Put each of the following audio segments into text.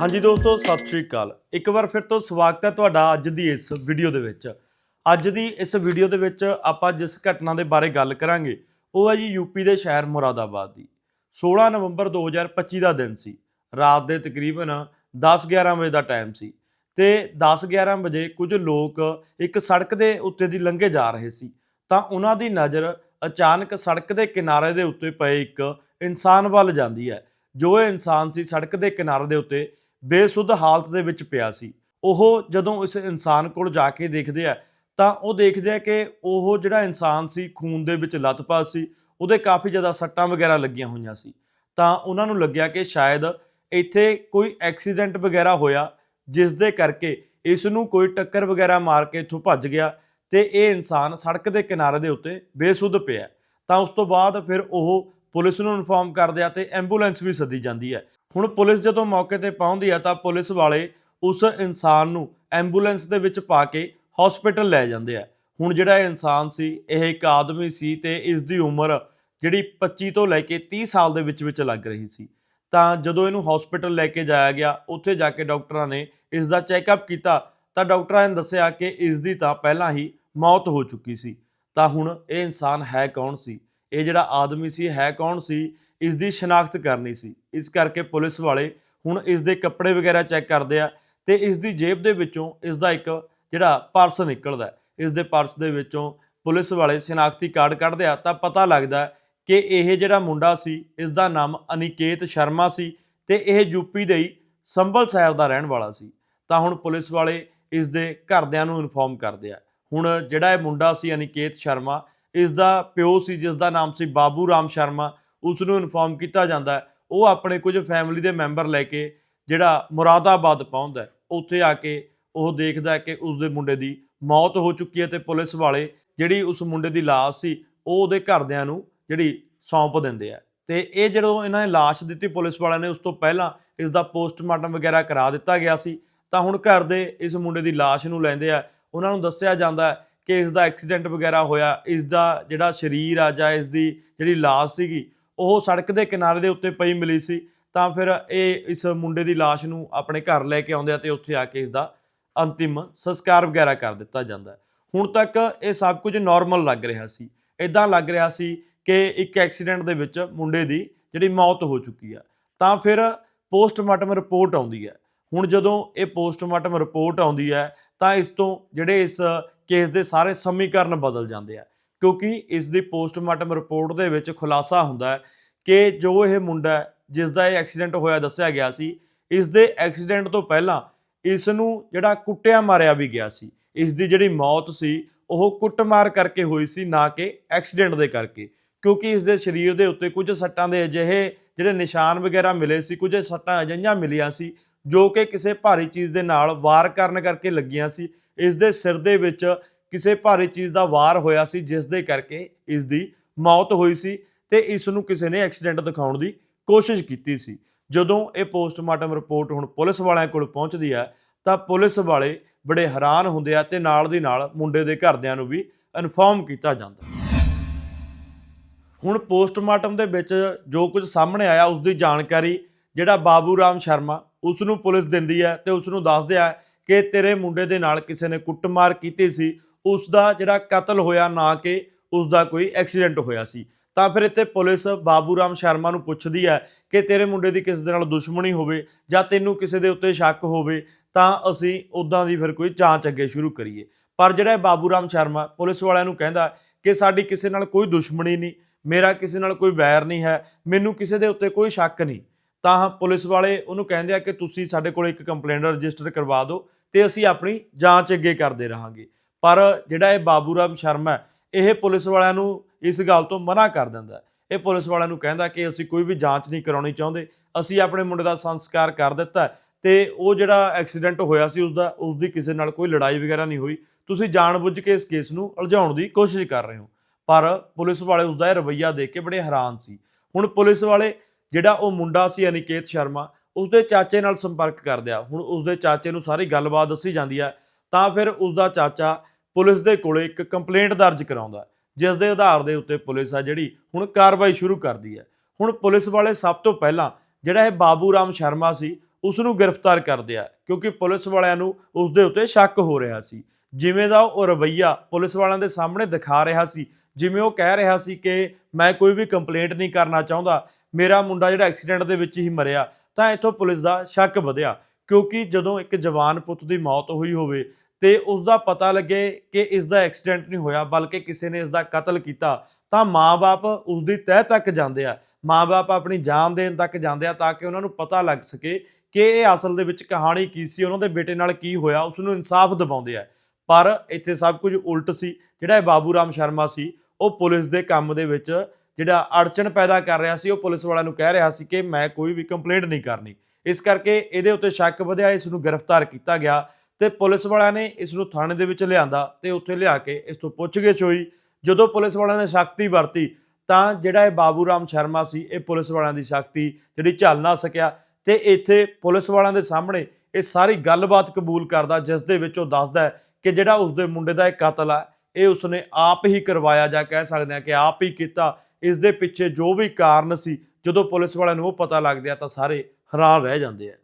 ਹਾਂਜੀ ਦੋਸਤੋ, ਸਤਿ ਸ਼੍ਰੀ ਅਕਾਲ। ਇੱਕ ਵਾਰ ਫਿਰ ਤੋਂ ਸਵਾਗਤ ਹੈ ਤੁਹਾਡਾ ਅੱਜ ਦੀ ਇਸ ਵੀਡੀਓ ਦੇ ਵਿੱਚ। ਅੱਜ ਦੀ ਇਸ ਵੀਡੀਓ ਦੇ ਵਿੱਚ ਆਪਾਂ ਜਿਸ ਘਟਨਾ ਦੇ ਬਾਰੇ ਗੱਲ ਕਰਾਂਗੇ, ਉਹ ਹੈ ਜੀ ਯੂਪੀ ਦੇ ਸ਼ਹਿਰ ਮੁਰਾਦਾਬਾਦ ਦੀ। 16 ਨਵੰਬਰ 2025 ਦਾ ਦਿਨ ਸੀ। ਰਾਤ ਦੇ ਤਕਰੀਬਨ 10-11 ਵਜੇ ਦਾ ਟਾਈਮ ਸੀ ਤੇ 10-11 ਵਜੇ ਕੁਝ ਲੋਕ ਇੱਕ ਸੜਕ ਦੇ ਉੱਤੇ ਦੀ ਲੰਘੇ ਜਾ ਰਹੇ ਸੀ। ਤਾਂ ਉਹਨਾਂ ਦੀ ਨਜ਼ਰ ਅਚਾਨਕ ਸੜਕ ਦੇ ਕਿਨਾਰੇ ਦੇ ਉੱਤੇ ਪਏ ਇੱਕ ਇਨਸਾਨ ਵੱਲ ਜਾਂਦੀ ਹੈ। ਜੋ ਇਹ ਇਨਸਾਨ ਸੀ, ਸੜਕ ਦੇ ਕਿਨਾਰੇ ਦੇ ਉੱਤੇ ਬੇਸੁੱਧ ਹਾਲਤ ਦੇ ਵਿੱਚ ਪਿਆ ਸੀ। ਉਹ ਜਦੋਂ ਇਸ ਇਨਸਾਨ ਕੋਲ ਜਾ ਕੇ ਦੇਖਦੇ ਆ, ਤਾਂ ਉਹ ਦੇਖਦੇ ਆ ਕਿ ਉਹ ਜਿਹੜਾ ਇਨਸਾਨ ਸੀ, ਖੂਨ ਦੇ ਵਿੱਚ ਲੱਤਪਾ ਸੀ, ਉਹਦੇ ਕਾਫੀ ਜ਼ਿਆਦਾ ਸੱਟਾਂ ਵਗੈਰਾ ਲੱਗੀਆਂ ਹੋਈਆਂ ਸੀ। ਤਾਂ ਉਹਨਾਂ ਨੂੰ ਲੱਗਿਆ ਕਿ ਸ਼ਾਇਦ ਇੱਥੇ ਕੋਈ ਐਕਸੀਡੈਂਟ ਵਗੈਰਾ ਹੋਇਆ, ਜਿਸ ਦੇ ਕਰਕੇ ਇਸ ਨੂੰ ਕੋਈ ਟੱਕਰ ਵਗੈਰਾ ਮਾਰ ਕੇ ਇੱਥੋਂ ਭੱਜ ਗਿਆ ਤੇ ਇਹ ਇਨਸਾਨ ਸੜਕ ਦੇ ਕਿਨਾਰੇ ਦੇ ਉੱਤੇ ਬੇਸੁੱਧ ਪਿਆ। ਤਾਂ ਉਸ ਤੋਂ ਬਾਅਦ ਫਿਰ ਉਹ ਪੁਲਿਸ ਨੂੰ ਇਨਫੋਰਮ ਕਰਦੇ ਆ ਤੇ ਐਂਬੂਲੈਂਸ ਵੀ ਸੱਦੀ ਜਾਂਦੀ ਹੈ। ਹੁਣ ਪੁਲਿਸ ਜਦੋਂ ਮੌਕੇ ਤੇ ਪਹੁੰਚਦੀ ਆ ਤਾਂ ਪੁਲਿਸ ਵਾਲੇ ਉਸ ਇਨਸਾਨ ਨੂੰ ਐਂਬੂਲੈਂਸ ਦੇ ਵਿੱਚ ਪਾ ਕੇ ਹਸਪੀਟਲ ਲੈ ਜਾਂਦੇ ਆ। ਹੁਣ ਜਿਹੜਾ ਇਹ ਇਨਸਾਨ ਸੀ, ਇਹ ਇੱਕ ਆਦਮੀ ਸੀ ਤੇ ਇਸ ਦੀ ਉਮਰ ਜਿਹੜੀ 25 ਤੋਂ ਲੈ ਕੇ 30 ਸਾਲ ਦੇ ਵਿੱਚ ਵਿੱਚ ਲੱਗ ਰਹੀ ਸੀ। ਤਾਂ ਜਦੋਂ ਇਹਨੂੰ ਹਸਪੀਟਲ ਲੈ ਕੇ ਜਾਇਆ ਗਿਆ, ਉੱਥੇ ਜਾ ਕੇ ਡਾਕਟਰਾਂ ਨੇ ਇਸ ਦਾ ਚੈੱਕਅਪ ਕੀਤਾ ਤਾਂ ਡਾਕਟਰਾਂ ਨੇ ਦੱਸਿਆ ਕਿ ਇਸ ਦੀ ਤਾਂ ਪਹਿਲਾਂ ਹੀ ਮੌਤ ਹੋ ਚੁੱਕੀ ਸੀ। ਤਾਂ ਹੁਣ ਇਹ ਇਨਸਾਨ ਹੈ ਕੌਣ ਸੀ? ਇਹ ਜਿਹੜਾ ਆਦਮੀ ਸੀ, ਹੈ ਕੌਣ ਸੀ? ਇਸ ਦੀ ਸ਼ਨਾਖਤ ਕਰਨੀ ਸੀ। ਇਸ ਕਰਕੇ ਪੁਲਿਸ ਵਾਲੇ ਹੁਣ ਇਸ ਦੇ ਕੱਪੜੇ ਵਗੈਰਾ ਚੈੱਕ ਕਰਦੇ ਆ ਤੇ ਇਸ ਦੀ ਜੇਬ ਦੇ ਵਿੱਚੋਂ ਇਸ ਦਾ ਇੱਕ ਜਿਹੜਾ ਪਰਸ ਨਿਕਲਦਾ ਹੈ। ਇਸ ਦੇ ਪਰਸ ਦੇ ਵਿੱਚੋਂ ਪੁਲਿਸ ਵਾਲੇ ਸ਼ਨਾਖਤੀ ਕਾਰਡ ਕੱਢਦੇ ਆ ਤਾਂ ਪਤਾ ਲੱਗਦਾ ਕਿ ਇਹ ਜਿਹੜਾ ਮੁੰਡਾ ਸੀ ਇਸ ਦਾ ਨਾਮ ਅਨਿਕੇਤ ਸ਼ਰਮਾ ਸੀ ਤੇ ਇਹ ਯੂਪੀ ਦੇ ਹੀ ਸੰਭਲ ਸ਼ਹਿਰ ਦਾ ਰਹਿਣ ਵਾਲਾ ਸੀ। ਤਾਂ ਹੁਣ ਪੁਲਿਸ ਵਾਲੇ ਇਸ ਦੇ ਘਰਦਿਆਂ ਨੂੰ ਇਨਫੋਰਮ ਕਰਦੇ ਆ। ਹੁਣ ਜਿਹੜਾ ਇਹ ਮੁੰਡਾ ਸੀ, ਅਨਿਕੇਤ ਸ਼ਰਮਾ ਇਸ ਦਾ ਪਿਓ ਸੀ ਜਿਸ ਦਾ ਨਾਮ ਸੀ ਬਾਬੂ ਰਾਮ ਸ਼ਰਮਾ ਉਸ ਨੂੰ ਇਨਫੋਰਮ ਕੀਤਾ ਜਾਂਦਾ ਉਹ ਆਪਣੇ ਕੁਝ ਫੈਮਿਲੀ ਦੇ ਮੈਂਬਰ ਲੈ ਕੇ ਜਿਹੜਾ ਮੁਰਾਦਾਬਾਦ ਪਹੁੰਚਦਾ ਉੱਥੇ ਆ ਕੇ ਉਹ ਦੇਖਦਾ ਕਿ ਉਸ ਦੇ ਮੁੰਡੇ ਦੀ ਮੌਤ ਹੋ ਚੁੱਕੀ ਹੈ ਤੇ ਪੁਲਿਸ ਵਾਲੇ ਜਿਹੜੀ ਉਸ ਮੁੰਡੇ ਦੀ ਲਾਸ਼ ਸੀ, ਉਹ ਉਹਦੇ ਘਰਦਿਆਂ ਨੂੰ ਜਿਹੜੀ ਸੌਂਪ ਦਿੰਦੇ ਆ। ਤੇ ਇਹ ਜਦੋਂ ਇਹਨਾਂ ਨੇ ਲਾਸ਼ ਦਿੱਤੀ, ਪੁਲਿਸ ਵਾਲਿਆਂ ਨੇ ਉਸ ਤੋਂ ਪਹਿਲਾਂ ਇਸ ਦਾ ਪੋਸਟਮਾਰਟਮ ਵਗੈਰਾ ਕਰਾ ਦਿੱਤਾ ਗਿਆ ਸੀ, ਤਾਂ ਹੁਣ ਘਰ ਦੇ ਇਸ ਮੁੰਡੇ ਦੀ ਲਾਸ਼ ਨੂੰ ਲੈਂਦੇ ਆ। ਉਹਨਾਂ ਨੂੰ ਦੱਸਿਆ ਜਾਂਦਾ ਕਿ ਇਸ ਦਾ ਐਕਸੀਡੈਂਟ ਵਗੈਰਾ ਹੋਇਆ ਇਸ ਦਾ ਜਿਹੜਾ ਸਰੀਰ ਆ ਜਾਂ ਇਸ ਦੀ ਜਿਹੜੀ ਲਾਸ਼ ਸੀਗੀ, ਉਹ ਸੜਕ ਦੇ ਕਿਨਾਰੇ ਦੇ ਉੱਤੇ ਪਈ ਮਿਲੀ ਸੀ, ਤਾਂ ਫਿਰ ਇਹ ਇਸ ਮੁੰਡੇ ਦੀ ਲਾਸ਼ ਨੂੰ ਆਪਣੇ ਘਰ ਲੈ ਕੇ ਆਉਂਦੇ ਆ ਤੇ ਉੱਥੇ ਆ ਕੇ ਇਸ ਦਾ ਅੰਤਿਮ ਸੰਸਕਾਰ ਵਗੈਰਾ ਕਰ ਦਿੱਤਾ ਜਾਂਦਾ ਹੈ। ਹੁਣ ਤੱਕ ਇਹ ਸਭ ਕੁਝ ਨਾਰਮਲ ਲੱਗ ਰਿਹਾ ਸੀ। ਇਦਾਂ ਲੱਗ ਰਿਹਾ ਸੀ ਕਿ ਇੱਕ ਐਕਸੀਡੈਂਟ ਦੇ ਵਿੱਚ ਮੁੰਡੇ ਦੀ ਜਿਹੜੀ ਮੌਤ ਹੋ ਚੁੱਕੀ ਆ। ਤਾਂ ਫਿਰ ਪੋਸਟਮਾਰਟਮ ਰਿਪੋਰਟ ਆਉਂਦੀ ਹੈ। ਹੁਣ ਜਦੋਂ ਇਹ ਪੋਸਟਮਾਰਟਮ ਰਿਪੋਰਟ ਆਉਂਦੀ ਹੈ, ਤਾਂ ਇਸ ਤੋਂ ਜਿਹੜੇ ਇਸ ਕੇਸ ਦੇ ਸਾਰੇ ਸਮੀਕਰਨ ਬਦਲ ਜਾਂਦੇ ਆ। ਕਿਉਂਕਿ ਇਸ ਦੀ ਪੋਸਟਮਾਰਟਮ ਰਿਪੋਰਟ ਦੇ ਵਿੱਚ ਖੁਲਾਸਾ ਹੁੰਦਾ ਹੈ ਕਿ ਜੋ ਇਹ ਮੁੰਡਾ ਹੈ, ਜਿਸ ਦਾ ਇਹ ਐਕਸੀਡੈਂਟ ਹੋਇਆ ਦੱਸਿਆ ਗਿਆ ਸੀ ਇਸ ਦੇ ਐਕਸੀਡੈਂਟ ਤੋਂ ਪਹਿਲਾਂ ਇਸ ਨੂੰ ਜਿਹੜਾ ਕੁੱਟਿਆ ਮਾਰਿਆ ਵੀ ਗਿਆ ਸੀ। ਇਸ ਦੀ ਜਿਹੜੀ ਮੌਤ ਸੀ ਉਹ ਕੁੱਟਮਾਰ ਕਰਕੇ ਹੋਈ ਸੀ ਨਾ ਕਿ ਐਕਸੀਡੈਂਟ ਦੇ ਕਰਕੇ। ਕਿਉਂਕਿ ਇਸ ਦੇ ਸਰੀਰ ਦੇ ਉੱਤੇ ਕੁਝ ਸੱਟਾਂ ਦੇ ਅਜਿਹੇ ਜਿਹੜੇ ਨਿਸ਼ਾਨ ਵਗੈਰਾ ਮਿਲੇ ਸੀ ਕੁਝ ਸੱਟਾਂ ਅਜਿਹੀਆਂ ਮਿਲੀਆਂ ਸੀ ਜੋ ਕਿ ਕਿਸੇ ਭਾਰੀ ਚੀਜ਼ ਦੇ ਨਾਲ ਵਾਰ ਕਰਨ ਕਰਕੇ ਲੱਗੀਆਂ ਸੀ। ਇਸ ਦੇ ਸਿਰ ਦੇ ਵਿੱਚ ਕਿਸੇ ਭਾਰੀ ਚੀਜ਼ ਦਾ ਵਾਰ ਹੋਇਆ ਸੀ, ਜਿਸ ਦੇ ਕਰਕੇ ਇਸ ਦੀ ਮੌਤ ਹੋਈ ਸੀ ਤੇ ਇਸ ਨੂੰ ਕਿਸੇ ਨੇ ਐਕਸੀਡੈਂਟ ਦਿਖਾਉਣ ਦੀ ਕੋਸ਼ਿਸ਼ ਕੀਤੀ ਸੀ। ਜਦੋਂ ਇਹ ਪੋਸਟਮਾਰਟਮ ਰਿਪੋਰਟ ਹੁਣ ਪੁਲਿਸ ਵਾਲਿਆਂ ਕੋਲ ਪਹੁੰਚਦੀ ਹੈ ਤਾਂ ਪੁਲਿਸ ਵਾਲੇ ਬੜੇ ਹੈਰਾਨ ਹੁੰਦੇ ਆ ਤੇ ਨਾਲ ਦੀ ਨਾਲ ਮੁੰਡੇ ਦੇ ਘਰਦਿਆਂ ਨੂੰ ਵੀ ਇਨਫੋਰਮ ਕੀਤਾ ਜਾਂਦਾ। ਹੁਣ ਪੋਸਟਮਾਰਟਮ ਦੇ ਵਿੱਚ ਜੋ ਕੁਝ ਸਾਹਮਣੇ ਆਇਆ, ਉਸ ਦੀ ਜਾਣਕਾਰੀ ਜਿਹੜਾ ਬਾਬੂ ਰਾਮ ਸ਼ਰਮਾ ਉਸ ਨੂੰ ਪੁਲਿਸ ਦਿੰਦੀ ਹੈ ਤੇ ਉਸ ਨੂੰ ਦੱਸਦੇ ਆ ਕਿ ਤੇਰੇ ਮੁੰਡੇ ਦੇ ਨਾਲ ਕਿਸੇ ਨੇ ਕੁੱਟਮਾਰ ਕੀਤੀ ਸੀ ਉਸ ਦਾ ਜਿਹੜਾ ਕਤਲ ਹੋਇਆ ਨਾ ਕਿ ਉਸ ਦਾ ਕੋਈ ਐਕਸੀਡੈਂਟ ਹੋਇਆ ਸੀ। ਤਾਂ ਫਿਰ ਇੱਥੇ ਪੁਲਿਸ ਬਾਬੂ ਰਾਮ ਸ਼ਰਮਾ ਨੂੰ ਪੁੱਛਦੀ ਹੈ ਕਿ ਤੇਰੇ ਮੁੰਡੇ ਦੀ ਕਿਸੇ ਦੇ ਨਾਲ ਦੁਸ਼ਮਣੀ ਹੋਵੇ ਜਾਂ ਤੈਨੂੰ ਕਿਸੇ ਦੇ ਉੱਤੇ ਸ਼ੱਕ ਹੋਵੇ, ਤਾਂ ਅਸੀਂ ਉਦਾਂ ਦੀ ਫਿਰ ਕੋਈ ਜਾਂਚ ਅੱਗੇ ਸ਼ੁਰੂ ਕਰੀਏ। ਪਰ ਜਿਹੜਾ ਬਾਬੂ ਰਾਮ ਸ਼ਰਮਾ ਪੁਲਿਸ ਵਾਲਿਆਂ ਨੂੰ ਕਹਿੰਦਾ ਕਿ ਸਾਡੀ ਕਿਸੇ ਨਾਲ ਕੋਈ ਦੁਸ਼ਮਣੀ ਨਹੀਂ, ਮੇਰਾ ਕਿਸੇ ਨਾਲ ਕੋਈ ਵੈਰ ਨਹੀਂ ਹੈ, ਮੈਨੂੰ ਕਿਸੇ ਦੇ ਉੱਤੇ ਕੋਈ ਸ਼ੱਕ ਨਹੀਂ। ਤਾਂ ਪੁਲਿਸ ਵਾਲੇ ਉਹਨੂੰ ਕਹਿੰਦੇ ਆ ਕਿ ਤੁਸੀਂ ਸਾਡੇ ਕੋਲ ਇੱਕ ਕੰਪਲੇਂਟ ਰਜਿਸਟਰ ਕਰਵਾ ਦਿਓ ਤੇ ਅਸੀਂ ਆਪਣੀ ਜਾਂਚ ਅੱਗੇ ਕਰਦੇ ਰਹਾਂਗੇ। ਪਰ ਜਿਹੜਾ ਇਹ ਬਾਬੂ ਰਾਮ ਸ਼ਰਮਾ ਇਹ ਪੁਲਿਸ ਵਾਲਿਆਂ ਨੂੰ ਇਸ ਗੱਲ ਤੋਂ ਮਨਾ ਕਰ ਦਿੰਦਾ ਇਹ ਪੁਲਿਸ ਵਾਲਿਆਂ ਨੂੰ ਕਹਿੰਦਾ ਕਿ ਅਸੀਂ ਕੋਈ ਵੀ ਜਾਂਚ ਨਹੀਂ ਕਰਾਉਣੀ ਚਾਹੁੰਦੇ, ਅਸੀਂ ਆਪਣੇ ਮੁੰਡੇ ਦਾ ਸੰਸਕਾਰ ਕਰ ਦਿੱਤਾ ਹੈ ਤੇ ਉਹ ਜਿਹੜਾ ਐਕਸੀਡੈਂਟ ਹੋਇਆ ਸੀ ਉਸ ਦਾ ਉਸ ਦੀ ਕਿਸੇ ਨਾਲ ਕੋਈ ਲੜਾਈ ਵਗੈਰਾ ਨਹੀਂ ਹੋਈ। ਤੁਸੀਂ ਜਾਣਬੁੱਝ ਕੇ ਇਸ ਕੇਸ ਨੂੰ ਉਲਝਾਉਣ ਦੀ ਕੋਸ਼ਿਸ਼ ਕਰ ਰਹੇ ਹੋ। ਪਰ ਪੁਲਿਸ ਵਾਲੇ ਉਸ ਦਾ ਇਹ ਰਵੱਈਆ ਦੇਖ ਕੇ ਬੜੇ ਹੈਰਾਨ ਸੀ। ਹੁਣ ਪੁਲਿਸ ਵਾਲੇ ਜਿਹੜਾ ਉਹ ਮੁੰਡਾ ਸੀ ਅਨਿਕੇਤ ਸ਼ਰਮਾ, ਉਸਦੇ ਚਾਚੇ ਨਾਲ ਸੰਪਰਕ ਕਰਦੇ ਆ। ਹੁਣ ਉਸਦੇ ਚਾਚੇ ਨੂੰ ਸਾਰੀ ਗੱਲਬਾਤ ਦੱਸੀ ਜਾਂਦੀ ਆ, ਤਾਂ ਫਿਰ ਉਸਦਾ ਚਾਚਾ ਪੁਲਿਸ ਦੇ ਕੋਲੇ ਇੱਕ ਕੰਪਲੇਂਟ ਦਰਜ ਕਰਾਉਂਦਾ ਜਿਸ ਦੇ ਆਧਾਰ ਦੇ ਉੱਤੇ ਪੁਲਿਸ ਆ ਜਿਹੜੀ ਹੁਣ ਕਾਰਵਾਈ ਸ਼ੁਰੂ ਕਰਦੀ ਹੈ। ਹੁਣ ਪੁਲਿਸ ਵਾਲੇ ਸਭ ਤੋਂ ਪਹਿਲਾਂ ਜਿਹੜਾ ਇਹ ਬਾਬੂ ਰਾਮ ਸ਼ਰਮਾ ਸੀ ਉਸ ਨੂੰ ਗ੍ਰਿਫਤਾਰ ਕਰਦੇ ਆ, ਕਿਉਂਕਿ ਪੁਲਿਸ ਵਾਲਿਆਂ ਨੂੰ ਉਸ ਦੇ ਉੱਤੇ ਸ਼ੱਕ ਹੋ ਰਿਹਾ ਸੀ। ਜਿਵੇਂ ਦਾ ਉਹ ਰਵਈਆ ਪੁਲਿਸ ਵਾਲਿਆਂ ਦੇ ਸਾਹਮਣੇ ਦਿਖਾ ਰਿਹਾ ਸੀ, ਜਿਵੇਂ ਉਹ ਕਹਿ ਰਿਹਾ ਸੀ ਕਿ ਮੈਂ ਕੋਈ ਵੀ ਕੰਪਲੇਂਟ ਨਹੀਂ ਕਰਨਾ ਚਾਹੁੰਦਾ ਮੇਰਾ ਮੁੰਡਾ ਜਿਹੜਾ ਐਕਸੀਡੈਂਟ ਦੇ ਵਿੱਚ ਹੀ ਮਰਿਆ, ਤਾਂ ਇੱਥੋਂ ਪੁਲਿਸ ਦਾ ਸ਼ੱਕ ਵਧਿਆ, ਕਿਉਂਕਿ ਜਦੋਂ ਇੱਕ ਜਵਾਨ ਪੁੱਤ ਦੀ ਮੌਤ ਹੋਈ ਹੋਵੇ ਤੇ ਉਸ ਦਾ ਪਤਾ ਲੱਗੇ ਕਿ ਇਸ ਦਾ ਐਕਸੀਡੈਂਟ ਨਹੀਂ ਹੋਇਆ, ਬਲਕਿ ਕਿਸੇ ਨੇ ਇਸ ਦਾ ਕਤਲ ਕੀਤਾ, ਤਾਂ ਮਾਪੇ ਉਸ ਦੀ ਤਹਿ ਤੱਕ ਜਾਂਦੇ ਆ। ਮਾਪੇ ਆਪਣੀ ਜਾਨ ਦੇਣ ਤੱਕ ਜਾਂਦੇ ਆ ਤਾਂ ਕਿ ਉਹਨਾਂ ਨੂੰ ਪਤਾ ਲੱਗ ਸਕੇ ਕਿ ਇਹ ਅਸਲ ਦੇ ਵਿੱਚ ਕਹਾਣੀ ਕੀ ਸੀ, ਉਹਨਾਂ ਦੇ ਬੇਟੇ ਨਾਲ ਕੀ ਹੋਇਆ, ਉਸ ਨੂੰ ਇਨਸਾਫ ਦਿਵਾਉਂਦੇ ਆ। ਪਰ ਇੱਥੇ ਸਭ ਕੁਝ ਉਲਟ ਸੀ, ਜਿਹੜਾ ਇਹ ਬਾਬੂ ਰਾਮ ਸ਼ਰਮਾ ਸੀ, ਉਹ ਪੁਲਿਸ ਦੇ ਕੰਮ ਦੇ ਵਿੱਚ ਜਿਹੜਾ ਅੜਚਣ ਪੈਦਾ ਕਰ ਰਿਹਾ ਸੀ, ਉਹ ਪੁਲਿਸ ਵਾਲਿਆਂ ਨੂੰ ਕਹਿ ਰਿਹਾ ਸੀ ਕਿ ਮੈਂ ਕੋਈ ਵੀ ਕੰਪਲੇਂਟ ਨਹੀਂ ਕਰਨੀ। ਇਸ ਕਰਕੇ ਇਹਦੇ ਉੱਤੇ ਸ਼ੱਕ ਵਧਿਆ, ਇਸ ਨੂੰ ਗ੍ਰਿਫਤਾਰ ਕੀਤਾ ਗਿਆ ਤੇ ਪੁਲਿਸ ਵਾਲਿਆਂ ਨੇ ਇਸ ਨੂੰ ਥਾਣੇ ਦੇ ਵਿੱਚ ਲਿਆਂਦਾ ਤੇ ਉੱਥੇ ਲਿਆ ਕੇ ਇਸ ਤੋਂ ਪੁੱਛਗਿੱਛ ਹੋਈ। ਜਦੋਂ ਪੁਲਿਸ ਵਾਲਿਆਂ ਨੇ ਸ਼ਕਤੀ ਵਰਤੀ, ਤਾਂ ਜਿਹੜਾ ਇਹ ਬਾਬੂ ਰਾਮ ਸ਼ਰਮਾ ਸੀ, ਇਹ ਪੁਲਿਸ ਵਾਲਿਆਂ ਦੀ ਸ਼ਕਤੀ ਜਿਹੜੀ ਝੱਲ ਨਾ ਸਕਿਆ ਤੇ ਇੱਥੇ ਪੁਲਿਸ ਵਾਲਿਆਂ ਦੇ ਸਾਹਮਣੇ ਇਹ ਸਾਰੀ ਗੱਲਬਾਤ ਕਬੂਲ ਕਰਦਾ, ਜਿਸ ਦੇ ਵਿੱਚ ਉਹ ਦੱਸਦਾ ਹੈ ਕਿ ਜਿਹੜਾ ਉਸਦੇ ਮੁੰਡੇ ਦਾ ਇਹ ਕਤਲ ਹੈ ਇਹ ਉਸਨੇ ਆਪ ਹੀ ਕਰਵਾਇਆ ਜਾਂ ਕਹਿ ਸਕਦੇ ਆ ਕਿ ਆਪ ਹੀ ਕੀਤਾ। ਇਸ ਦੇ ਪਿੱਛੇ ਜੋ ਵੀ ਕਾਰਨ ਸੀ, ਜਦੋਂ ਪੁਲਿਸ ਵਾਲਿਆਂ ਨੂੰ ਉਹ ਪਤਾ ਲੱਗਦਾ ਤਾਂ ਸਾਰੇ ਹੈਰਾਨ ਰਹਿ ਜਾਂਦੇ ਆ।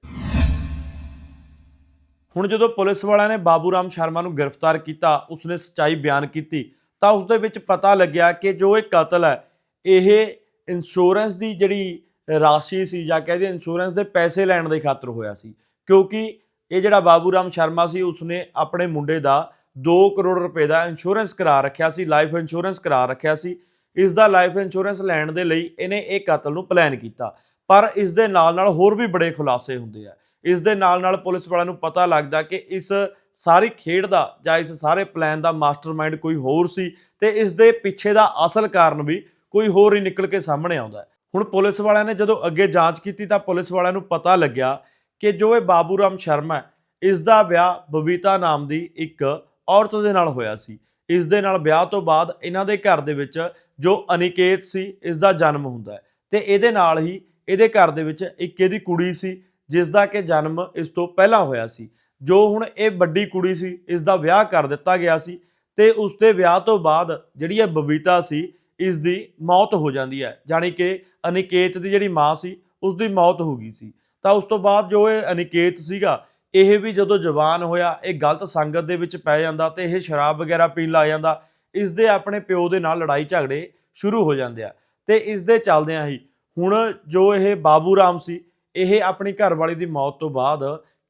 ਹੁਣ ਜਦੋਂ ਪੁਲਿਸ ਵਾਲਿਆਂ ਨੇ ਬਾਬੂ ਰਾਮ ਸ਼ਰਮਾ ਨੂੰ ਗ੍ਰਿਫਤਾਰ ਕੀਤਾ, ਉਸਨੇ ਸੱਚਾਈ ਬਿਆਨ ਕੀਤੀ, ਤਾਂ ਉਸ ਦੇ ਵਿੱਚ ਪਤਾ ਲੱਗਿਆ ਕਿ ਜੋ ਇਹ ਕਤਲ ਹੈ, ਇਹ ਇੰਸ਼ੋਰੈਂਸ ਦੀ ਜਿਹੜੀ ਰਾਸ਼ੀ ਸੀ ਜਾਂ ਕਹਦੇ ਇੰਸ਼ੋਰੈਂਸ ਦੇ ਪੈਸੇ ਲੈਣ ਦੇ ਖਾਤਰ ਹੋਇਆ ਸੀ, ਕਿਉਂਕਿ ਇਹ ਜਿਹੜਾ ਬਾਬੂ ਰਾਮ ਸ਼ਰਮਾ ਸੀ, ਉਸਨੇ ਆਪਣੇ ਮੁੰਡੇ ਦਾ 2 ਕਰੋੜ ਰੁਪਏ ਦਾ ਇੰਸ਼ੋਰੈਂਸ ਕਰਾ ਰੱਖਿਆ ਸੀ ਲਾਈਫ ਇੰਸ਼ੋਰੈਂਸ ਕਰਾ ਰੱਖਿਆ ਸੀ ਇਸ ਦਾ ਲਾਈਫ ਇੰਸ਼ੋਰੈਂਸ ਲੈਣ ਦੇ ਲਈ ਇਹਨੇ ਇਹ ਕਤਲ ਨੂੰ ਪਲਾਨ ਕੀਤਾ। ਪਰ ਇਸ ਦੇ ਨਾਲ ਨਾਲ ਹੋਰ ਵੀ ਬੜੇ ਖੁਲਾਸੇ ਹੁੰਦੇ ਆ। ਇਸ ਦੇ ਨਾਲ ਨਾਲ ਪੁਲਿਸ ਵਾਲਿਆਂ ਨੂੰ ਪਤਾ ਲੱਗਦਾ ਕਿ ਇਸ ਸਾਰੀ ਖੇਡ ਦਾ ਜਾਂ ਇਸ ਸਾਰੇ ਪਲਾਨ ਦਾ ਮਾਸਟਰਮਾਈਂਡ ਕੋਈ ਹੋਰ ਸੀ ਤੇ ਇਸ ਦੇ ਪਿੱਛੇ ਦਾ ਅਸਲ ਕਾਰਨ ਵੀ ਕੋਈ ਹੋਰ ਹੀ ਨਿਕਲ ਕੇ ਸਾਹਮਣੇ ਆਉਂਦਾ ਹੁਣ ਪੁਲਿਸ ਵਾਲਿਆਂ ਨੇ ਜਦੋਂ ਅੱਗੇ ਜਾਂਚ ਕੀਤੀ ਤਾਂ ਪੁਲਿਸ ਵਾਲਿਆਂ ਨੂੰ ਪਤਾ ਲੱਗਿਆ ਕਿ ਜੋ ਇਹ ਬਾਬੂ ਰਾਮ ਸ਼ਰਮਾ ਇਸ ਦਾ ਵਿਆਹ ਬਬੀਤਾ ਨਾਮ ਦੀ ਇੱਕ ਔਰਤ ਦੇ ਨਾਲ ਹੋਇਆ ਸੀ। ਇਸ ਦੇ ਨਾਲ ਵਿਆਹ ਤੋਂ ਬਾਅਦ ਇਹਨਾਂ ਦੇ ਘਰ ਦੇ ਵਿੱਚ ਜੋ ਅਨਿਕੇਤ ਸੀ ਇਸ ਦਾ ਜਨਮ ਹੁੰਦਾ ਹੈ। ਤੇ ਇਹਦੇ ਨਾਲ ਹੀ ਇਹਦੇ ਘਰ ਦੇ ਵਿੱਚ ਇੱਕ ਇਹਦੀ ਕੁੜੀ ਸੀ ਜਿਸ ਦਾ ਕਿ ਜਨਮ ਇਸ ਤੋਂ ਪਹਿਲਾਂ ਹੋਇਆ ਸੀ। ਜੋ ਹੁਣ ਇਹ ਵੱਡੀ ਕੁੜੀ ਸੀ ਇਸ ਦਾ ਵਿਆਹ ਕਰ ਦਿੱਤਾ ਗਿਆ ਸੀ ਤੇ ਉਸ ਦੇ ਵਿਆਹ ਤੋਂ ਬਾਅਦ ਜਿਹੜੀ ਇਹ ਬਬੀਤਾ ਸੀ ਇਸ ਦੀ ਮੌਤ ਹੋ ਜਾਂਦੀ ਹੈ। ਜਾਣੀ ਕਿ ਅਨਿਕੇਤ ਦੀ ਜਿਹੜੀ ਮਾਂ ਸੀ ਉਸ ਦੀ ਮੌਤ ਹੋ ਗਈ ਸੀ। ਤਾਂ ਉਸ ਤੋਂ ਬਾਅਦ ਜੋ ਇਹ ਅਨਿਕੇਤ ਸੀਗਾ, ਇਹ ਵੀ ਜਦੋਂ ਜਵਾਨ ਹੋਇਆ, ਇਹ ਗਲਤ ਸੰਗਤ ਦੇ ਵਿੱਚ ਪੈ ਜਾਂਦਾ ਤੇ ਇਹ ਸ਼ਰਾਬ ਵਗੈਰਾ ਪੀਣ ਲੱਗ ਜਾਂਦਾ। ਇਸ ਦੇ ਆਪਣੇ ਪਿਓ ਦੇ ਨਾਲ ਲੜਾਈ ਝਗੜੇ ਸ਼ੁਰੂ ਹੋ ਜਾਂਦੇ ਆ ਤੇ ਇਸ ਦੇ ਚੱਲਦਿਆਂ ਹੀ ਹੁਣ ਜੋ ਇਹ ਬਾਬੂ ਰਾਮ ਸੀ, ਇਹ ਆਪਣੀ ਘਰਵਾਲੀ ਦੀ ਮੌਤ ਤੋਂ ਬਾਅਦ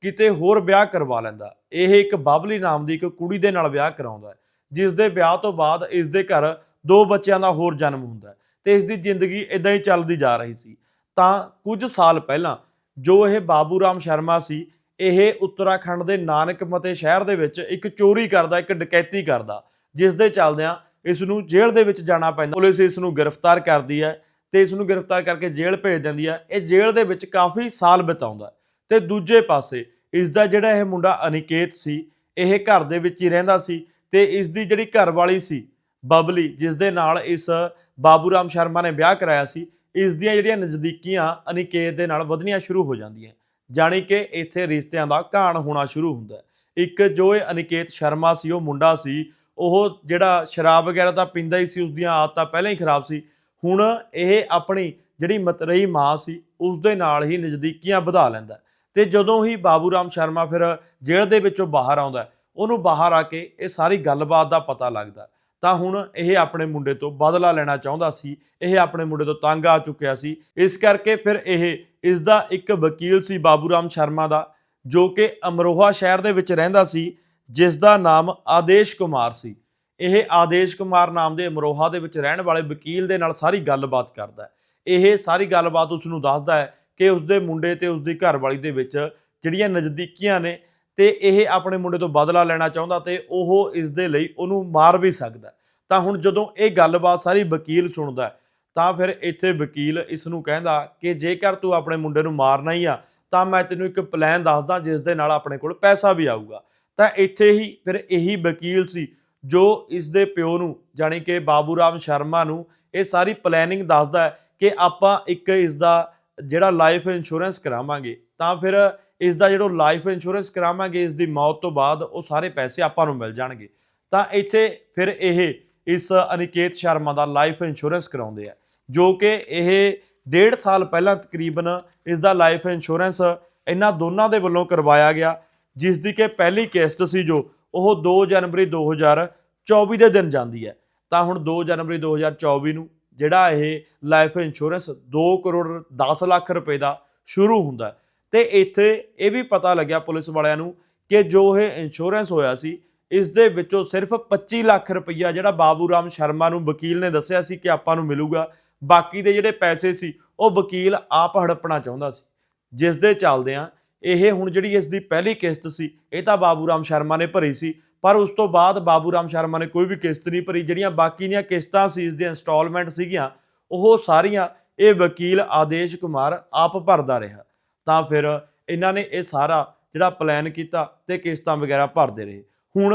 ਕਿਤੇ ਹੋਰ ਵਿਆਹ ਕਰਵਾ ਲੈਂਦਾ। ਇਹ ਇੱਕ ਬਾਬਲੀ ਨਾਮ ਦੀ ਇੱਕ ਕੁੜੀ ਦੇ ਨਾਲ ਵਿਆਹ ਕਰਾਉਂਦਾ ਜਿਸ ਦੇ ਵਿਆਹ ਤੋਂ ਬਾਅਦ ਇਸ ਦੇ ਘਰ ਦੋ ਬੱਚਿਆਂ ਦਾ ਹੋਰ ਜਨਮ ਹੁੰਦਾ ਹੈ ਤੇ ਇਸ ਦੀ ਜ਼ਿੰਦਗੀ ਇਦਾਂ ਹੀ ਚੱਲਦੀ ਜਾ ਰਹੀ ਸੀ। ਤਾਂ ਕੁਝ ਸਾਲ ਪਹਿਲਾਂ ਜੋ ਇਹ ਬਾਬੂ ਰਾਮ ਸ਼ਰਮਾ ਸੀ, ਇਹ ਉੱਤਰਾਖੰਡ ਦੇ ਨਾਨਕ ਮਤੇ ਸ਼ਹਿਰ ਦੇ ਵਿੱਚ ਇੱਕ ਚੋਰੀ ਕਰਦਾ, ਇੱਕ ਡਕੈਤੀ ਕਰਦਾ ਜਿਸ ਦੇ ਚੱਲਦਿਆਂ ਇਸ ਨੂੰ ਜੇਲ੍ਹ ਦੇ ਵਿੱਚ ਜਾਣਾ ਪੈਂਦਾ। ਪੁਲਿਸ ਇਸ ਨੂੰ ਗ੍ਰਿਫਤਾਰ ਕਰਦੀ ਹੈ ਤੇ ਇਸ ਨੂੰ ਗ੍ਰਿਫਤਾਰ ਕਰਕੇ ਜੇਲ੍ਹ ਭੇਜ ਦਿੰਦੀ ਹੈ। ਇਹ ਜੇਲ੍ਹ ਦੇ ਵਿੱਚ ਕਾਫੀ ਸਾਲ ਬਿਤਾਉਂਦਾ ਹੈ। ਤੇ ਦੂਜੇ ਪਾਸੇ ਇਸ ਦਾ ਜਿਹੜਾ ਇਹ ਮੁੰਡਾ ਅਨਿਕੇਤ ਸੀ, ਇਹ ਘਰ ਦੇ ਵਿੱਚ ਹੀ ਰਹਿੰਦਾ ਸੀ ਤੇ ਇਸ ਦੀ ਜਿਹੜੀ ਘਰ ਵਾਲੀ ਸੀ, ਬਬਲੀ ਜਿਸ ਦੇ ਨਾਲ ਇਸ ਬਾਬੂ ਰਾਮ ਸ਼ਰਮਾ ਨੇ ਵਿਆਹ ਕਰਾਇਆ ਸੀ ਇਸ ਦੀਆਂ ਜਿਹੜੀਆਂ ਨਜ਼ਦੀਕੀਆਂ ਅਨਿਕੇਤ ਦੇ ਨਾਲ ਵਧਣੀਆਂ ਸ਼ੁਰੂ ਹੋ ਜਾਂਦੀਆਂ ਜਾਣੀ ਕਿ ਇੱਥੇ ਰਿਸ਼ਤਿਆਂ ਦਾ ਘਾਣ ਹੋਣਾ ਸ਼ੁਰੂ ਹੁੰਦਾ ਇੱਕ ਜੋ ਇਹ ਅਨਿਕੇਤ ਸ਼ਰਮਾ ਸੀ, ਉਹ ਮੁੰਡਾ ਸੀ ਉਹ ਜਿਹੜਾ ਸ਼ਰਾਬ ਵਗੈਰਾ ਤਾਂ ਪੀਂਦਾ ਹੀ ਸੀ ਉਸ ਦੀਆਂ ਆਦਤਾਂ ਪਹਿਲਾਂ ਹੀ ਖਰਾਬ ਸੀ। ਹੁਣ ਇਹ ਆਪਣੀ ਜਿਹੜੀ ਮਤਰੇਈ ਮਾਂ ਸੀ ਉਸ ਦੇ ਨਾਲ ਹੀ ਨਜ਼ਦੀਕੀਆਂ ਵਧਾ ਲੈਂਦਾ। ਹੈ। ਤੇ ਜਦੋਂ ਹੀ ਬਾਬੂ ਰਾਮ ਸ਼ਰਮਾ ਫਿਰ ਜੇਲ੍ਹ ਦੇ ਵਿੱਚੋਂ ਬਾਹਰ ਆਉਂਦਾ, ਉਹਨੂੰ ਬਾਹਰ ਆ ਕੇ ਇਹ ਸਾਰੀ ਗੱਲਬਾਤ ਦਾ ਪਤਾ ਲੱਗਦਾ। ਤਾਂ ਹੁਣ ਇਹ ਆਪਣੇ ਮੁੰਡੇ ਤੋਂ ਬਦਲਾ ਲੈਣਾ ਚਾਹੁੰਦਾ ਸੀ, ਇਹ ਆਪਣੇ ਮੁੰਡੇ ਤੋਂ ਤੰਗ ਆ ਚੁੱਕਿਆ ਸੀ। ਇਸ ਕਰਕੇ ਫਿਰ ਇਹ ਇਸ ਦਾ ਇੱਕ ਵਕੀਲ ਸੀ ਬਾਬੂ ਰਾਮ ਸ਼ਰਮਾ ਦਾ, ਜੋ ਕਿ ਅਮਰੋਹਾ ਸ਼ਹਿਰ ਦੇ ਵਿੱਚ ਰਹਿੰਦਾ ਸੀ। ਜਿਸ ਦਾ ਨਾਮ ਆਦੇਸ਼ ਕੁਮਾਰ ਸੀ। ਇਹ ਆਦੇਸ਼ ਕੁਮਾਰ ਨਾਮ ਦੇ ਅਮਰੋਹਾ ਦੇ ਵਿੱਚ ਰਹਿਣ ਵਾਲੇ ਵਕੀਲ ਦੇ ਨਾਲ ਸਾਰੀ ਗੱਲਬਾਤ ਕਰਦਾ ਹੈ। ਇਹ ਸਾਰੀ ਗੱਲਬਾਤ ਉਸ ਨੂੰ ਦੱਸਦਾ ਹੈ ਕਿ ਉਸ ਦੇ ਮੁੰਡੇ ਤੇ ਉਸ ਦੀ ਘਰਵਾਲੀ ਦੇ ਵਿੱਚ ਜਿਹੜੀਆਂ ਨਜ਼ਦੀਕੀਆਂ ਨੇ ਤੇ ਇਹ ਆਪਣੇ ਮੁੰਡੇ ਤੋਂ ਬਦਲਾ ਲੈਣਾ ਚਾਹੁੰਦਾ ਤੇ ਉਹ ਇਸ ਦੇ ਲਈ ਉਹਨੂੰ ਮਾਰ ਵੀ ਸਕਦਾ ਤਾਂ ਹੁਣ ਜਦੋਂ ਇਹ ਗੱਲਬਾਤ ਸਾਰੀ ਵਕੀਲ ਸੁਣਦਾ ਤਾਂ ਫਿਰ ਇੱਥੇ ਵਕੀਲ ਇਸ ਨੂੰ ਕਹਿੰਦਾ ਕਿ ਜੇਕਰ ਤੂੰ ਆਪਣੇ ਮੁੰਡੇ ਨੂੰ ਮਾਰਨਾ ਹੀ ਆ, ਤਾਂ ਮੈਂ ਤੈਨੂੰ ਇੱਕ ਪਲਾਨ ਦੱਸਦਾ ਜਿਸ ਦੇ ਨਾਲ ਆਪਣੇ ਕੋਲ ਪੈਸਾ ਵੀ ਆਊਗਾ। ਤਾਂ ਇੱਥੇ ਹੀ ਫਿਰ ਇਹੀ ਵਕੀਲ ਸੀ ਜੋ ਇਸ ਦੇ ਪਿਓ ਨੂੰ, ਜਾਣੀ ਕਿ ਬਾਬੂ ਰਾਮ ਸ਼ਰਮਾ ਨੂੰ ਇਹ ਸਾਰੀ ਪਲੈਨਿੰਗ ਦੱਸਦਾ ਕਿ ਆਪਾਂ ਇੱਕ ਇਸ ਦਾ ਜਿਹੜਾ ਲਾਈਫ ਇੰਸ਼ੋਰੈਂਸ ਕਰਾਵਾਂਗੇ, ਤਾਂ ਫਿਰ ਇਸ ਦਾ ਜਿਹੜਾ ਲਾਈਫ ਇੰਸ਼ੋਰੈਂਸ ਕਰਾਵਾਂਗੇ ਇਸ ਦੀ ਮੌਤ ਤੋਂ ਬਾਅਦ ਉਹ ਸਾਰੇ ਪੈਸੇ ਆਪਾਂ ਨੂੰ ਮਿਲ ਜਾਣਗੇ। ਤਾਂ ਇੱਥੇ ਫਿਰ ਇਹ ਇਸ ਅਨਿਕੇਤ ਸ਼ਰਮਾ ਦਾ ਲਾਈਫ ਇੰਸ਼ੋਰੈਂਸ ਕਰਾਉਂਦੇ ਆ, ਜੋ ਕਿ ਇਹ ਡੇਢ ਸਾਲ ਪਹਿਲਾਂ ਤਕਰੀਬਨ ਇਸ ਦਾ ਲਾਈਫ ਇੰਸ਼ੋਰੈਂਸ ਇਹਨਾਂ ਦੋਨਾਂ ਦੇ ਵੱਲੋਂ ਕਰਵਾਇਆ ਗਿਆ ਜਿਸ ਦੀ ਕਿ ਪਹਿਲੀ ਕਿਸ਼ਤ ਸੀ ਜੋ, ਉਹ 2 ਜਨਵਰੀ 2024 ਦੇ ਦਿਨ ਜਾਂਦੀ ਹੈ ਤਾਂ ਹੁਣ 2 ਜਨਵਰੀ 2024 ਨੂੰ ਜਿਹੜਾ ਇਹ ਲਾਈਫ ਇੰਸ਼ੋਰੈਂਸ 2 ਕਰੋੜ 10 ਲੱਖ ਰੁਪਏ ਦਾ ਸ਼ੁਰੂ ਹੁੰਦਾ ਹੈ। ਤੇ ਇੱਥੇ ਇਹ ਵੀ ਪਤਾ ਲੱਗਿਆ ਪੁਲਿਸ ਵਾਲਿਆਂ ਨੂੰ ਕਿ ਜੋ ਇਹ ਇੰਸ਼ੋਰੈਂਸ ਹੋਇਆ ਸੀ ਇਸ ਦੇ ਵਿੱਚੋਂ ਸਿਰਫ 25 ਲੱਖ ਰੁਪਈਆ ਜਿਹੜਾ ਬਾਬੂ ਰਾਮ ਸ਼ਰਮਾ ਨੂੰ ਵਕੀਲ ਨੇ ਦੱਸਿਆ ਸੀ ਕਿ ਆਪਾਂ ਨੂੰ ਮਿਲੂਗਾ, ਬਾਕੀ ਦੇ ਜਿਹੜੇ ਪੈਸੇ ਸੀ, ਉਹ ਵਕੀਲ ਆਪ ਹੜੱਪਣਾ ਚਾਹੁੰਦਾ ਸੀ ਜਿਸ ਦੇ ਚੱਲਦਿਆਂ ਇਹ ਹੁਣ ਜਿਹੜੀ ਇਸ ਦੀ ਪਹਿਲੀ ਕਿਸ਼ਤ ਸੀ, ਇਹ ਤਾਂ ਬਾਬੂ ਰਾਮ ਸ਼ਰਮਾ ਨੇ ਭਰੀ ਸੀ, ਪਰ ਉਸ ਤੋਂ ਬਾਅਦ ਬਾਬੂ ਰਾਮ ਸ਼ਰਮਾ ਨੇ ਕੋਈ ਵੀ ਕਿਸ਼ਤ ਨਹੀਂ ਭਰੀ, ਜਿਹੜੀਆਂ ਬਾਕੀ ਦੀਆਂ ਕਿਸ਼ਤਾਂ ਸੀ, ਇਸ ਦੀਆਂ ਇੰਸਟਾਲਮੈਂਟ ਸੀਗੀਆਂ, ਉਹ ਸਾਰੀਆਂ ਇਹ ਵਕੀਲ ਆਦੇਸ਼ ਕੁਮਾਰ ਆਪ ਭਰਦਾ ਰਿਹਾ। ਤਾਂ ਫਿਰ ਇਹਨਾਂ ਨੇ ਇਹ ਸਾਰਾ ਜਿਹੜਾ ਪਲਾਨ ਕੀਤਾ ਤੇ ਕਿਸ਼ਤਾਂ ਵਗੈਰਾ ਭਰਦੇ ਰਹੇ। ਹੁਣ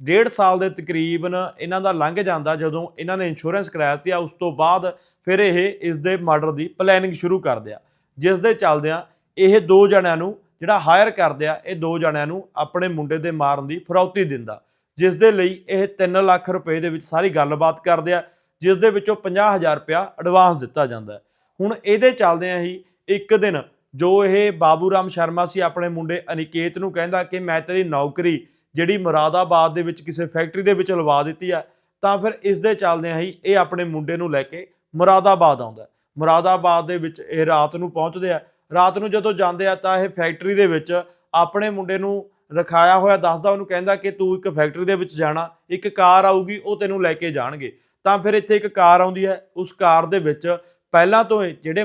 ਡੇਢ ਸਾਲ ਦੇ ਤਕਰੀਬਨ ਇਹਨਾਂ ਦਾ ਲੰਘ ਜਾਂਦਾ, ਜਦੋਂ ਇਹਨਾਂ ਨੇ ਇੰਸ਼ੋਰੈਂਸ ਕਰਾਇਆ ਤੇ ਉਸ ਤੋਂ ਬਾਅਦ ਫਿਰ ਇਹ ਇਸ ਦੇ ਮਰਡਰ ਦੀ ਪਲੈਨਿੰਗ ਸ਼ੁਰੂ ਕਰਦੇ ਆ ਜਿਸ ਦੇ ਚੱਲਦਿਆਂ ਇਹ ਦੋ ਜਣਿਆਂ ਨੂੰ ਜਿਹੜਾ ਹਾਇਰ ਕਰਦੇ ਆ, ਇਹ ਦੋ ਜਣਿਆਂ ਨੂੰ ਆਪਣੇ ਮੁੰਡੇ ਦੇ ਮਾਰਨ ਦੀ ਫਰੌਤੀ ਦਿੰਦਾ ਜਿਸ ਦੇ ਲਈ ਇਹ 3 ਲੱਖ ਰੁਪਏ ਦੇ ਵਿੱਚ ਸਾਰੀ ਗੱਲਬਾਤ ਕਰਦੇ ਆ ਜਿਸ ਦੇ ਵਿੱਚੋਂ 50000 ਰੁਪਇਆ ਐਡਵਾਂਸ ਦਿੱਤਾ ਜਾਂਦਾ ਹੁਣ ਇਹਦੇ ਚੱਲਦਿਆਂ ਹੀ ਇੱਕ ਦਿਨ, ਜੋ ਇਹ ਬਾਬੂ ਰਾਮ ਸ਼ਰਮਾ ਸੀ ਆਪਣੇ ਮੁੰਡੇ ਅਨਿਕੇਤ ਨੂੰ ਕਹਿੰਦਾ ਕਿ ਮੈਂ ਤੇਰੀ ਨੌਕਰੀ ਜਿਹੜੀ ਮੁਰਾਦਾਬਾਦ ਦੇ ਵਿੱਚ ਕਿਸੇ ਫੈਕਟਰੀ ਦੇ ਵਿੱਚ ਲਵਾ ਦਿੱਤੀ ਆ, ਤਾਂ ਫਿਰ ਇਸ ਦੇ ਚੱਲਦਿਆਂ ਹੀ ਇਹ ਆਪਣੇ ਮੁੰਡੇ ਨੂੰ ਲੈ ਕੇ ਮੁਰਾਦਾਬਾਦ ਆਉਂਦਾ ਹੈ। ਮੁਰਾਦਾਬਾਦ ਦੇ ਵਿੱਚ ਇਹ ਰਾਤ ਨੂੰ ਪਹੁੰਚਦੇ ਆ ਰਾਤ ਨੂੰ ਜਦੋਂ ਜਾਂਦੇ ਆ ਤਾਂ ਇਹ ਫੈਕਟਰੀ ਦੇ ਵਿੱਚ ਆਪਣੇ ਮੁੰਡੇ ਨੂੰ ਰਖਾਇਆ ਹੋਇਆ ਦੱਸਦਾ, ਉਹਨੂੰ ਕਹਿੰਦਾ ਕਿ ਤੂੰ ਇੱਕ ਫੈਕਟਰੀ ਦੇ ਵਿੱਚ ਜਾਣਾ, ਇੱਕ ਕਾਰ ਆਊਗੀ, ਉਹ ਤੈਨੂੰ ਲੈ ਕੇ ਜਾਣਗੇ। ਤਾਂ ਫਿਰ ਇੱਥੇ ਇੱਕ ਕਾਰ ਆਉਂਦੀ ਹੈ, ਉਸ ਕਾਰ ਦੇ ਵਿੱਚ ਪਹਿਲਾਂ ਤੋਂ ਜਿਹੜੇ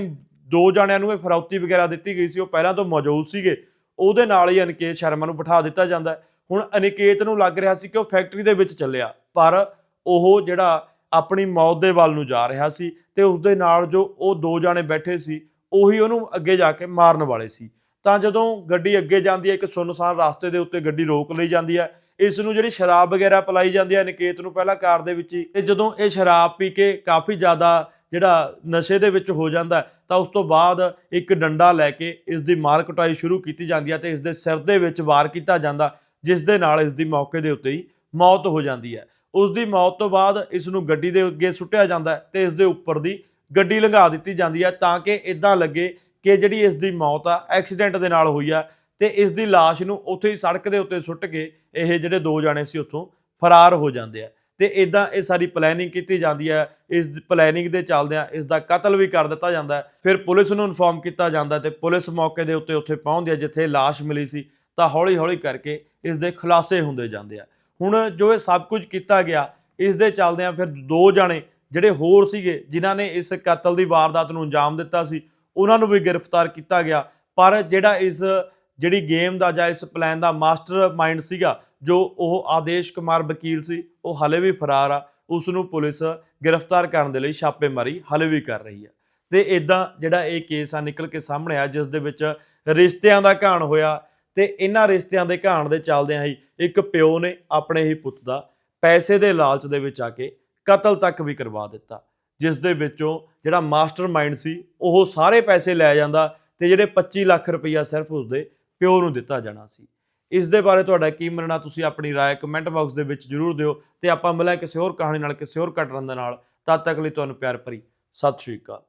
ਦੋ ਜਣਿਆਂ ਨੂੰ ਇਹ ਫਰੌਤੀ ਵਗੈਰਾ ਦਿੱਤੀ ਗਈ ਸੀ, ਉਹ ਪਹਿਲਾਂ ਤੋਂ ਮੌਜੂਦ ਸੀਗੇ। ਉਹਦੇ ਨਾਲ ਹੀ ਅਨਕੇਤ ਸ਼ਰਮਾ ਨੂੰ ਬਿਠਾ ਦਿੱਤਾ ਜਾਂਦਾ ਹੁਣ ਅਨਕੇਤ ਨੂੰ ਲੱਗ ਰਿਹਾ ਸੀ ਕਿ ਉਹ ਫੈਕਟਰੀ ਦੇ ਵਿੱਚ ਚੱਲਿਆ, ਪਰ ਉਹ ਜਿਹੜਾ ਆਪਣੀ ਮੌਤ ਦੇ ਵੱਲ ਨੂੰ ਜਾ ਰਿਹਾ ਸੀ ਤੇ ਉਸ ਦੇ ਨਾਲ ਜੋ ਉਹ ਦੋ ਜਾਣੇ ਬੈਠੇ ਸੀ ਉਹੀ ਉਹਨੂੰ ਅੱਗੇ ਜਾ ਕੇ ਮਾਰਨ ਵਾਲੇ ਸੀ। ਤਾਂ ਜਦੋਂ ਗੱਡੀ ਅੱਗੇ ਜਾਂਦੀ ਹੈ, ਇੱਕ ਸੁੰਨਸਾਨ ਰਸਤੇ ਦੇ ਉੱਤੇ ਗੱਡੀ ਰੋਕ ਲਈ ਜਾਂਦੀ ਹੈ, ਇਸ ਨੂੰ ਜਿਹੜੀ ਸ਼ਰਾਬ ਵਗੈਰਾ ਪਲਾਈ ਜਾਂਦੀ ਹੈ, ਨਿਕੇਤ ਨੂੰ ਪਹਿਲਾਂ ਕਾਰ ਦੇ ਵਿੱਚ ਹੀ, ਤੇ ਜਦੋਂ ਇਹ ਸ਼ਰਾਬ ਪੀ ਕੇ ਕਾਫੀ ਜ਼ਿਆਦਾ ਜਿਹੜਾ ਨਸ਼ੇ ਦੇ ਵਿੱਚ ਹੋ ਜਾਂਦਾ ਤਾਂ ਉਸ ਤੋਂ ਬਾਅਦ ਇੱਕ ਡੰਡਾ ਲੈ ਕੇ ਇਸ ਦੀ ਮਾਰ ਕੁਟਾਈ ਸ਼ੁਰੂ ਕੀਤੀ ਜਾਂਦੀ ਹੈ ਤੇ ਇਸ ਦੇ ਸਿਰ ਦੇ ਵਿੱਚ ਵਾਰ ਕੀਤਾ ਜਾਂਦਾ, ਜਿਸ ਦੇ ਨਾਲ ਇਸ ਦੀ ਮੌਕੇ ਦੇ ਉੱਤੇ ਹੀ ਮੌਤ ਹੋ ਜਾਂਦੀ ਹੈ। ਉਸ ਦੀ ਮੌਤ ਤੋਂ ਬਾਅਦ ਇਸ ਨੂੰ ਗੱਡੀ ਦੇ ਅੱਗੇ ਸੁੱਟਿਆ ਜਾਂਦਾ ਹੈ ਤੇ ਇਸ ਦੇ ਉੱਪਰ ਦੀ ਗੱਡੀ ਲੰਘਾ ਦਿੱਤੀ ਜਾਂਦੀ ਹੈ ਤਾਂ ਕਿ ਇਦਾਂ ਲੱਗੇ ਕਿ ਜਿਹੜੀ ਇਸ ਦੀ ਮੌਤ ਆ, ਐਕਸੀਡੈਂਟ ਦੇ ਨਾਲ ਹੋਈ ਆ ਤੇ ਇਸ ਦੀ ਲਾਸ਼ ਨੂੰ ਉੱਥੇ ਹੀ ਸੜਕ ਦੇ ਉੱਤੇ ਸੁੱਟ ਕੇ ਇਹ ਜਿਹੜੇ ਦੋ ਜਾਣੇ ਸੀ ਉੱਥੋਂ ਫਰਾਰ ਹੋ ਜਾਂਦੇ ਆ। ਤੇ ਇਦਾਂ ਇਹ ਸਾਰੀ ਪਲੈਨਿੰਗ ਕੀਤੀ ਜਾਂਦੀ ਹੈ ਇਸ ਪਲੈਨਿੰਗ ਦੇ ਚੱਲਦਿਆਂ ਇਸ ਦਾ ਕਤਲ ਵੀ ਕਰ ਦਿੱਤਾ ਜਾਂਦਾ ਹੈ। ਫਿਰ ਪੁਲਿਸ ਨੂੰ ਇਨਫੋਰਮ ਕੀਤਾ ਜਾਂਦਾ ਤੇ ਪੁਲਿਸ ਮੌਕੇ ਦੇ ਉੱਤੇ ਉੱਥੇ ਪਹੁੰਚਦੀ ਹੈ ਜਿੱਥੇ ਲਾਸ਼ ਮਿਲੀ ਸੀ, ਤਾਂ ਹੌਲੀ-ਹੌਲੀ ਕਰਕੇ ਇਸ ਦੇ ਖੁਲਾਸੇ ਹੁੰਦੇ ਜਾਂਦੇ ਆ। ਹੁਣ ਜੋ ਇਹ ਸਭ ਕੁਝ ਕੀਤਾ ਗਿਆ, ਇਸ ਦੇ ਚੱਲਦਿਆਂ ਫਿਰ ਦੋ ਜਾਣੇ ਜਿਹੜੇ ਹੋਰ ਸੀਗੇ, ਜਿਨ੍ਹਾਂ ਨੇ ਇਸ ਕਤਲ ਦੀ ਵਾਰਦਾਤ ਨੂੰ ਅੰਜਾਮ ਦਿੱਤਾ ਸੀ, ਉਹਨਾਂ ਨੂੰ ਵੀ ਗ੍ਰਿਫਤਾਰ ਕੀਤਾ ਗਿਆ। ਪਰ ਜਿਹੜਾ ਇਸ, ਜਿਹੜੀ ਗੇਮ ਦਾ ਜਾਂ ਇਸ ਪਲਾਨ ਦਾ ਮਾਸਟਰ ਮਾਈਂਡ ਸੀਗਾ, ਜੋ ਉਹ ਆਦੇਸ਼ ਕੁਮਾਰ ਵਕੀਲ ਸੀ, ਉਹ ਹਲੇ ਵੀ ਫਰਾਰ ਆ। ਉਸ ਨੂੰ ਪੁਲਿਸ ਗ੍ਰਿਫਤਾਰ ਕਰਨ ਦੇ ਲਈ ਛਾਪੇਮਾਰੀ ਹਲੇ ਵੀ ਕਰ ਰਹੀ ਹੈ ਤੇ ਇਦਾਂ ਜਿਹੜਾ ਇਹ ਕੇਸ ਆ, ਨਿਕਲ ਕੇ ਸਾਹਮਣੇ ਆ ਜਿਸ ਦੇ ਵਿੱਚ ਰਿਸ਼ਤਿਆਂ ਦਾ ਘਾਣ ਹੋਇਆ। ਤੇ ਇਹਨਾਂ ਰਿਸ਼ਤਿਆਂ ਦੇ ਘਾਣ ਦੇ ਚੱਲਦਿਆਂ ਹੀ ਇੱਕ ਪਿਓ ਨੇ ਆਪਣੇ ਹੀ ਪੁੱਤ ਦਾ ਪੈਸੇ ਦੇ ਲਾਲਚ ਦੇ ਵਿੱਚ ਆ ਕੇ ਕਤਲ ਤੱਕ ਵੀ ਕਰਵਾ ਦਿੱਤਾ ਜਿਸ ਦੇ ਵਿੱਚੋਂ ਜਿਹੜਾ ਮਾਸਟਰ ਮਾਈਂਡ ਸੀ ਉਹ ਸਾਰੇ ਪੈਸੇ ਲੈ ਜਾਂਦਾ ਤੇ ਜਿਹੜੇ 25 ਲੱਖ ਰੁਪਈਆ ਸਿਰਫ ਉਸਦੇ ਪਿਓ ਨੂੰ ਦਿੱਤਾ ਜਾਣਾ ਸੀ ਇਸ ਦੇ ਬਾਰੇ ਤੁਹਾਡਾ ਕੀ ਮੰਨਣਾ ਤੁਸੀਂ ਆਪਣੀ رائے ਕਮੈਂਟ ਬਾਕਸ ਦੇ ਵਿੱਚ ਜਰੂਰ ਦਿਓ ਤੇ ਆਪਾਂ ਮਿਲਾਂਗੇ ਕਿਸੇ ਹੋਰ ਕਹਾਣੀ ਨਾਲ ਕਿਸੇ ਹੋਰ ਘਟਨਾ ਦੇ ਨਾਲ ਤਦ ਤੱਕ ਲਈ ਤੁਹਾਨੂੰ ਪਿਆਰ ਭਰੀ ਸਤਿ ਸ਼੍ਰੀ ਅਕਾਲ